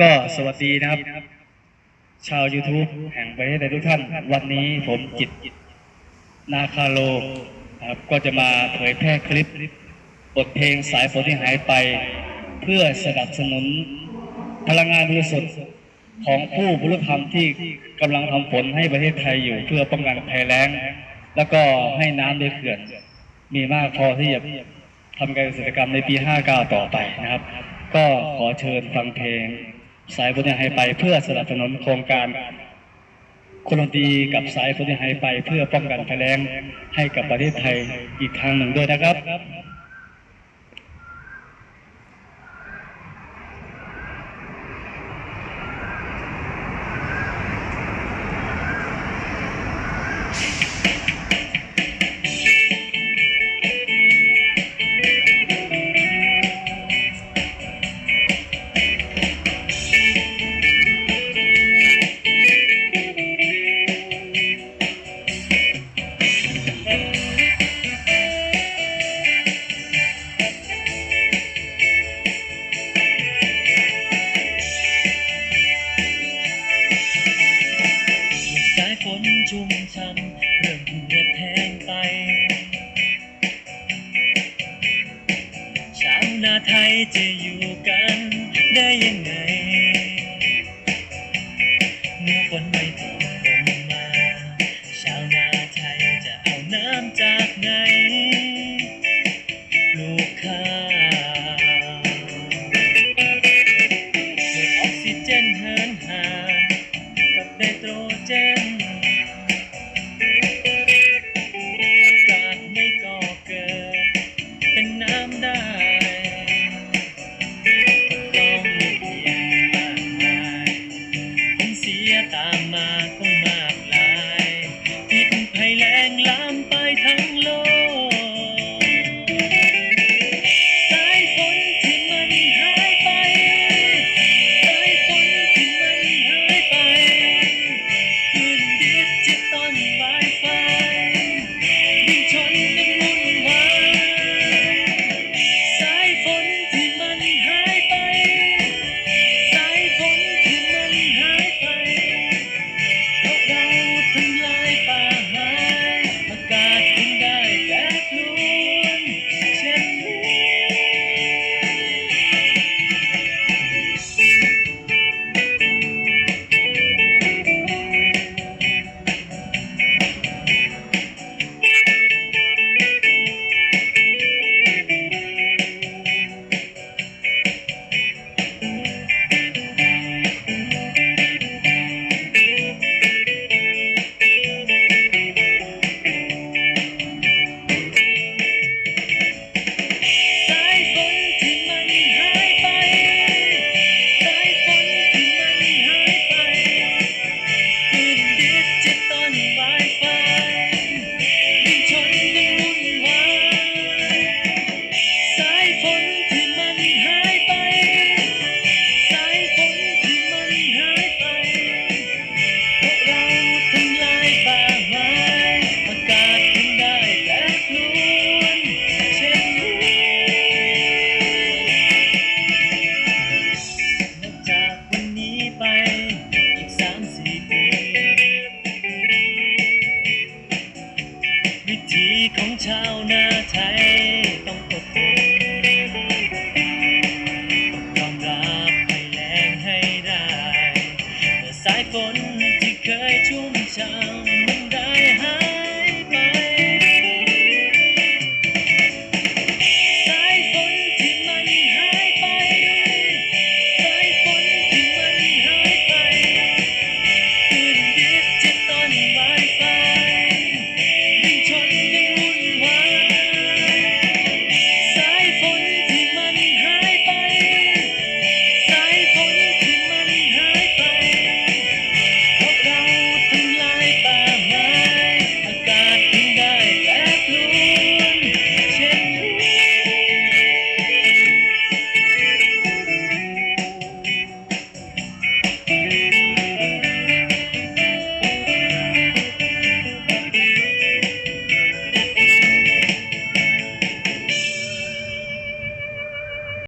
ก็สวัสดีนะครับ ชาว YouTube แห่งประเทศไทยทุกท่าน วันนี้ผมจิตนาคาโลครับก็จะมาเผยแพร่คลิป บทเพลงสายฝนที่หายไป เพื่อสนับสนุนพลังงานบริสุทธิ์ของผู้บริธรรมที่กำลังทำฝนให้ประเทศไทยอยู่เพื่อป้องกันภัยแล้ง แล้วก็ให้น้ำในเขื่อน มีมากพอที่จะทำการเกษตรกรรมในปี 59 ต่อไปนะครับ ก็ขอเชิญฟังเพลง สายฝนที่หายไปเพื่อสนับสนุนโครงการคนดีกับสายฝนที่หายไปเพื่อป้องกันภัยแล้งให้กับประเทศไทยอีกทางหนึ่งด้วยนะครับาไทยจะอยู่กันได้ยังไงเมื่อฝนไม่ตก 打马ม ทีของชาวนาไทยต้องอดทนต้องยอมรับให้แรงให้ได้แต่สายฝนที่เคยชุ่มช่ำมันได้หาย